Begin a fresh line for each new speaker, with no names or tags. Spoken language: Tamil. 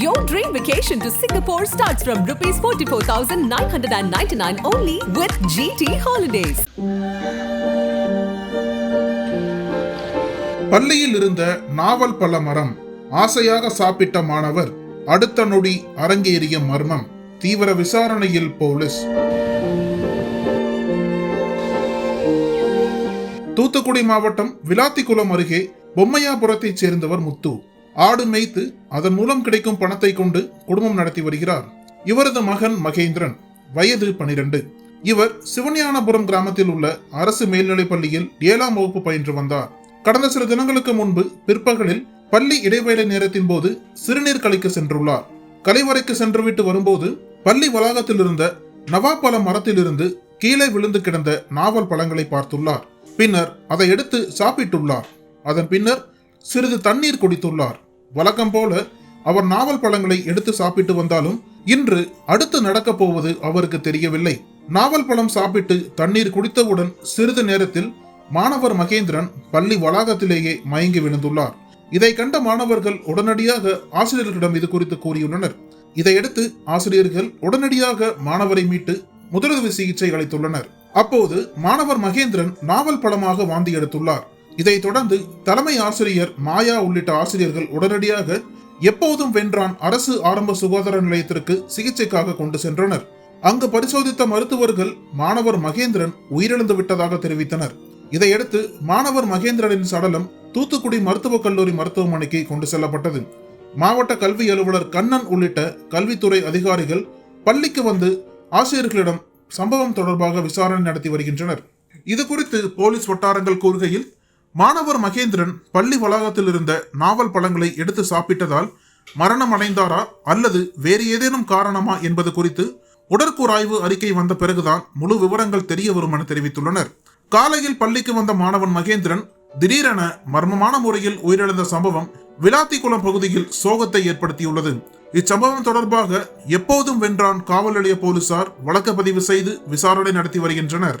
Your dream vacation to Singapore starts from rupees 44,999 only with GT Holidays.
பள்ளியில் இருந்த நாவல் பழ மரம் ஆசையாக சாப்பிட்ட மாணவர் அடுத்த நொடி அரங்கேறிய மர்மம். தீவிர விசாரணையில் போலீஸ். தூத்துக்குடி மாவட்டம் விளாத்திக்குளம் அருகே பொம்மையாபுரத்தைச் சேர்ந்தவர் முத்து. ஆடு மேய்த்து அதன் மூலம் கிடைக்கும் பணத்தை கொண்டு குடும்பம் நடத்தி வருகிறார். இவரது மகன் மகேந்திரன் வயது பனிரெண்டு. இவர் சிவஞானபுரம் கிராமத்தில் உள்ள அரசு மேல்நிலைப் பள்ளியில் ஏழாம் வகுப்பு பயின்று வந்தார். கடந்த சில தினங்களுக்கு முன்பு பிற்பகலில் பள்ளி இடைவேளை நேரத்தின் போது சிறுநீர் கழிக்க சென்றுள்ளார். கலைவரைக்கு சென்றுவிட்டு வரும்போது பள்ளி வளாகத்தில் இருந்த நவாப்பழ மரத்திலிருந்து கீழே விழுந்து கிடந்த நாவல் பழங்களை பார்த்துள்ளார். பின்னர் அதை எடுத்து சாப்பிட்டுள்ளார். அதன் பின்னர் சிறிது தண்ணீர் குடித்துள்ளார். வழக்கம் போல அவர் நாவல் பழங்களை எடுத்து சாப்பிட்டு வந்தாலும் இன்று அடுத்து நடக்கப் போவது அவருக்கு தெரியவில்லை. நாவல் பழம் சாப்பிட்டு தண்ணீர் குடித்தவுடன் சிறிது நேரத்தில் மாணவர் மகேந்திரன் பள்ளி வளாகத்திலேயே மயங்கி விழுந்துள்ளார். இதை கண்ட மாணவர்கள் உடனடியாக ஆசிரியர்களிடம் இது குறித்து கூறியுள்ளனர். இதையடுத்து ஆசிரியர்கள் உடனடியாக மாணவரை மீட்டு முதலுதவி சிகிச்சை அளித்துள்ளனர். அப்போது மாணவர் மகேந்திரன் நாவல் பழமாக வாந்தி எடுத்துள்ளார். இதைத் தொடர்ந்து தலைமை ஆசிரியர் மாயா உள்ளிட்ட ஆசிரியர்கள் உடனடியாக எப்போதும் வென்றான் அரசு ஆரம்ப சுகாதார நிலையத்திற்கு சிகிச்சைக்காக கொண்டு சென்றனர். அங்கு பரிசோதித்த மருத்துவர்கள் மாணவர் மகேந்திரன் உயிரிழந்து விட்டதாக தெரிவித்தனர். இதையடுத்து மாணவர் மகேந்திரனின் சடலம் தூத்துக்குடி மருத்துவக் கல்லூரி மருத்துவமனைக்கு கொண்டு செல்லப்பட்டது. மாவட்ட கல்வி அலுவலர் கண்ணன் உள்ளிட்ட கல்வித்துறை அதிகாரிகள் பள்ளிக்கு வந்து ஆசிரியர்களிடம் சம்பவம் தொடர்பாக விசாரணை நடத்தி வருகின்றனர். இது குறித்து போலீஸ் வட்டாரங்கள் கூறுகையில் மாணவர் மகேந்திரன் பள்ளி வளாகத்தில் இருந்த நாவல் பழங்களை எடுத்து சாப்பிட்டதால் மரணம் அடைந்தாரா அல்லது வேறு ஏதேனும் காரணமா என்பது குறித்து உடற்கூராய்வு அறிக்கை வந்த பிறகுதான் முழு விவரங்கள் தெரிய வரும் என தெரிவித்துள்ளனர். காலையில் பள்ளிக்கு வந்த மாணவன் மகேந்திரன் திடீரென மர்மமான முறையில் உயிரிழந்த சம்பவம் விளாத்திக்குளம் பகுதியில் சோகத்தை ஏற்படுத்தியுள்ளது. இச்சம்பவம் தொடர்பாக எப்போதும் வென்றான் காவல் நிலைய போலீசார் வழக்கு பதிவு செய்து விசாரணை நடத்தி வருகின்றனர்.